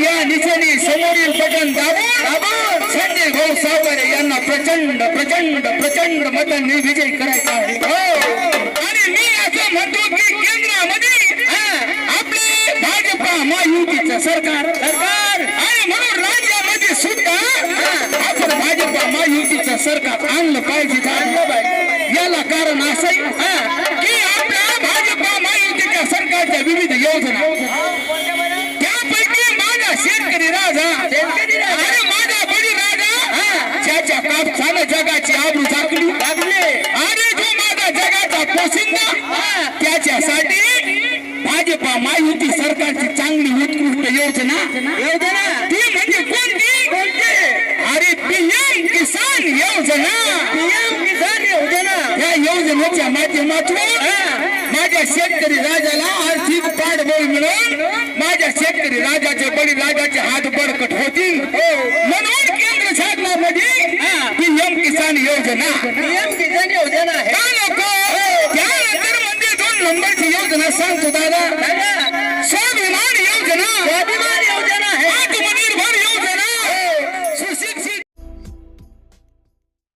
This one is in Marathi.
या दिशेने समोरील बटन दाबून भाऊ सावरे यांना प्रचंड प्रचंड प्रचंड मतांनी विजय करायचा आहे आणि मी असं म्हणतो की केंद्रामध्ये आपले भाजपा महायुतीच सरकार सरकार आणि म्हणून राज्यामध्ये सुद्धा आपण भाजपा महायुतीच सरकार आणलं पाहिजे आणलं पाहिजे. याला कारण असं की आपल्या भाजपा महायुतीच्या सरकारच्या विविध योजना ज्याच्या कापसानं जगाची आबरू झाकली. आणि जो माझा जगाचा पोशिंदा त्याच्यासाठी भाजपा महायुती सरकारची चांगली उत्कृष्ट योजना. योजना. ती म्हणजे कोणती? कोणती? अरे पीएम किसान योजना. पीएम किसान योजना. या योजनेच्या माध्यमातून माझ्या शेतकरी राजाला आर्थिक पाठबळ मिळून माझ्या शेतकरी राजाचे बळी राजाचे हात बळकट किसान योजना पीएम किसान योजना आहे. त्यानंतर म्हणजे दोन नंबरची योजना सांगतो दादा.